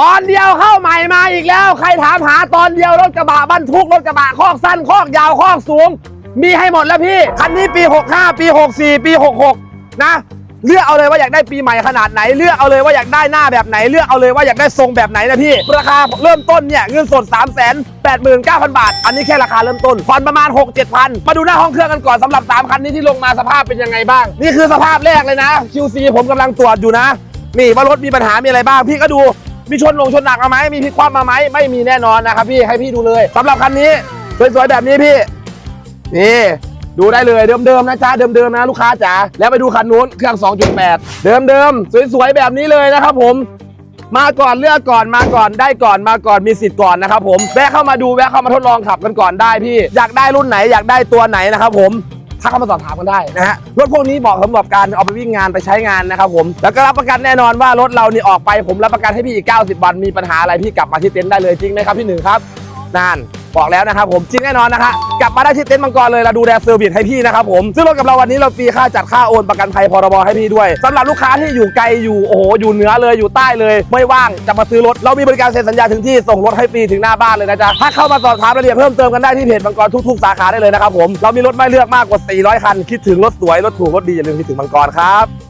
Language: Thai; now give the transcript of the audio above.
ตอนเดียวเข้าใหม่มาอีกแล้ว ใครถามหาตอนเดียวรถกระบะบรรทุกรถกระบะคอกสั้นคอกยาวคอกสูง มีให้หมดแล้วพี่ คันนี้ปี 65 ปี 64 ปี 66 นะ เลือกเอาเลยว่าอยากได้ปีใหม่ขนาดไหน เลือกเอาเลยว่าอยากได้หน้าแบบไหน เลือกเอาเลยว่าอยากได้ทรงแบบไหนนะพี่ ราคาเริ่มต้นเนี่ยเงินสด 3 8 9 0 0 0 บาท อันนี้แค่ราคาเริ่มต้นผ่อนประมาณ 6 7พันมาดูหน้าห้องเครื่องกันก่อนสำหรับ 3 คันนี้ที่ลงมาสภาพเป็นยังไงบ้าง นี่คือสภาพแรกเลยนะ QC ผมกำลังตรวจอยู่นะ นี่ว่ารถมีปัญหามีอะไรบ้างพี่ก็ดู มีชนลงชนหนักมาไหมมีพลิกคว่ำมาไหมไม่มีแน่นอนนะครับพี่ให้พี่ดูเลยสำหรับคันนี้สวยๆแบบนี้พี่นี่ดูได้เลยเดิมๆนะจ๊ะเดิมๆนะลูกค้าจ๋าแล้วไปดูคันนู้นเครื่อง 2.8 เดิมๆสวยๆแบบนี้เลยนะครับผมมาก่อนเลือกก่อนมาก่อนได้ก่อนมาก่อนมีสิทธิ์ก่อนนะครับผมแวะเข้ามาดูแวะเข้ามาทดลองขับกันก่อนได้พี่ อยากได้รุ่นไหนอยากได้ตัวไหนนะครับผม ถ้าเข้ามาสอบถามกันได้นะฮะรถพวกนี้บอกสำหรับการเอาไปวิ่งงานไปใช้งานนะครับผมแล้วก็รับประกันแน่นอนว่ารถเรานี่ออกไปผมรับประกันให้พี่อีก 90 วันมีปัญหาอะไรพี่กลับมาที่เต็นท์ได้เลยจริงไหมครับพี่หนึ่งครับนั่น บอกแล้วนะครับผมจริงแน่นอนนะคะกลับมาได้ที่เต็นท์มังกรเลยเราดูแลเซอร์วิสให้พี่นะครับผมซึ่งรถกับเราวันนี้เราฟรีค่าจัดค่าโอนประกันภัยพรบให้พี่ด้วยสำหรับลูกค้าที่อยู่ไกลอยู่โอ้โหอยู่เหนือเลยอยู่ใต้เลย ไม่ว่างจะมาซื้อรถเรามีบริการเซ็นสัญญาถึงที่ส่งรถให้ฟรีถึงหน้าบ้านเลยนะจ๊ะถ้าเข้ามาสอบถามรายละเอียดเพิ่มเติมกันได้ที่เพจมังกรทุกๆสาขาได้เลยนะครับผมเรามีรถไม่เลือกมากกว่า 400 คัน คิดถึงรถสวยรถถูกรถดีอย่าลืมคิดถึงมังกรครับ